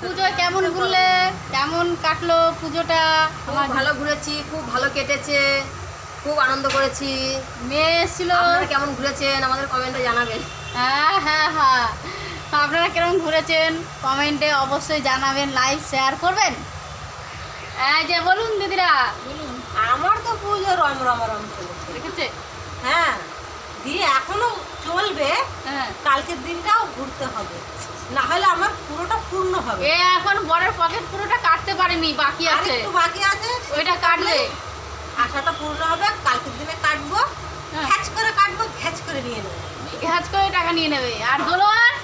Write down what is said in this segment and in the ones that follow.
পুজোয় কেমন ঘুরলে? কেমন কাটলো পুজোটা? খুব ভালো ঘুরেছি খুব ভালো কেটেছে খুব আনন্দ করেছি। মেয়ে এসেছিল। আপনারা কেমন ঘুরেছেন? আমাদের কমেন্টে জানাবেন। হ্যাঁ হ্যাঁ হ্যাঁ। আপনারা কীরকম ঘুরেছেন? কমেন্টে অবশ্যই জানাবেন লাইভ শেয়ার করবেন। এই যে বলুন দিদিরা। আমার তো পুজো রম রম রম দেখেছে? হ্যাঁ দিয়ে এখনও চলবে হ্যাঁ। কালকের দিনটাও ঘুরতে হবে। না হলে আমার পুরোটা পূর্ণ হবে। এ এখন বরের পকেট পুরোটা কাটতে পারেনি বাকি আছে। একটু বাকি আছে। ওইটা কাটলে। আশাটা পূর্ণ হবে কালকের দিনে কাটবো। হ্যাঁ। ঘ্যাচ করে কাটবো ঘ্যাচ করে নিয়ে নেব। ঘাজ করে টাকা নিয়ে নেবে। আর দোলোয়ার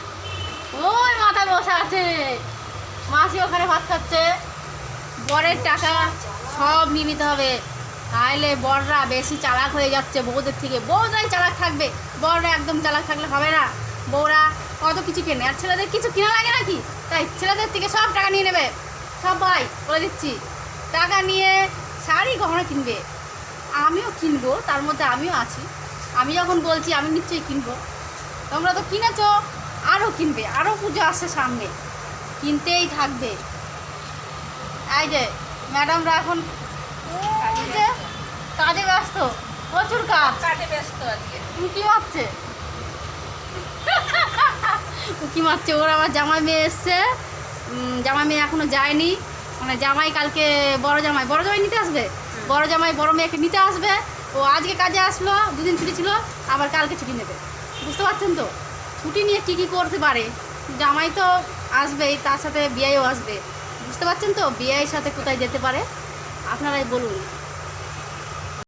ওই মাথায় বসে আছে। মাসি ওখানে ভাত খাচ্ছে। বরের টাকা সব নিয়ে নিতে হবে। তাহলে বররা বেশি চালাক হয়ে যাচ্ছে বউদের থেকে। বউরাই চালাক থাকবে। বররা একদম চালাক থাকলে হবে না। বউরা কত কিছু কেনে। আর ছেলেদের কিছু কেনা লাগে নাকি? তাই ছেলেদের থেকে সব টাকা নিয়ে নেবে। সব ভাই বলে দিচ্ছি, টাকা নিয়ে শাড়ি, গহনা কিনবে। আমিও কিনবো, তার মধ্যে আমিও আছি। আমি যখন বলছি, আমি নিশ্চয়ই কিনবো। তোমরা তো কিনেছো আরও কিনবে আরও পুজো আসছে সামনে। কিনতেই থাকবে। এই যে ম্যাডামরা এখন ব্যস্ত? প্রচুর কাজ। কাটে ব্যস্ত আজকে। উঁকি মারছে উঁকি মারছে ওর আবার জামাই মেয়ে এসছে। জামাই মেয়ে এখনও যায়নি। মানে জামাই কালকে বড় জামাই। বড় জামাই নিতে আসবে? বড় জামাই বড় মেয়েকে নিতে আসবে। ও আজকে কাজে আসলো দুদিন ছুটি ছিল আবার কালকে ছুটি নেবে। বুঝতে পারছেন তো? ছুটি নিয়ে কী কী করতে পারে? জামাই তো আসবেই তার সাথে বিয়েও আসবে। বুঝতে পারছেন তো? বিয়ের সাথে কোথায় যেতে পারে? আপনারাই বলুন।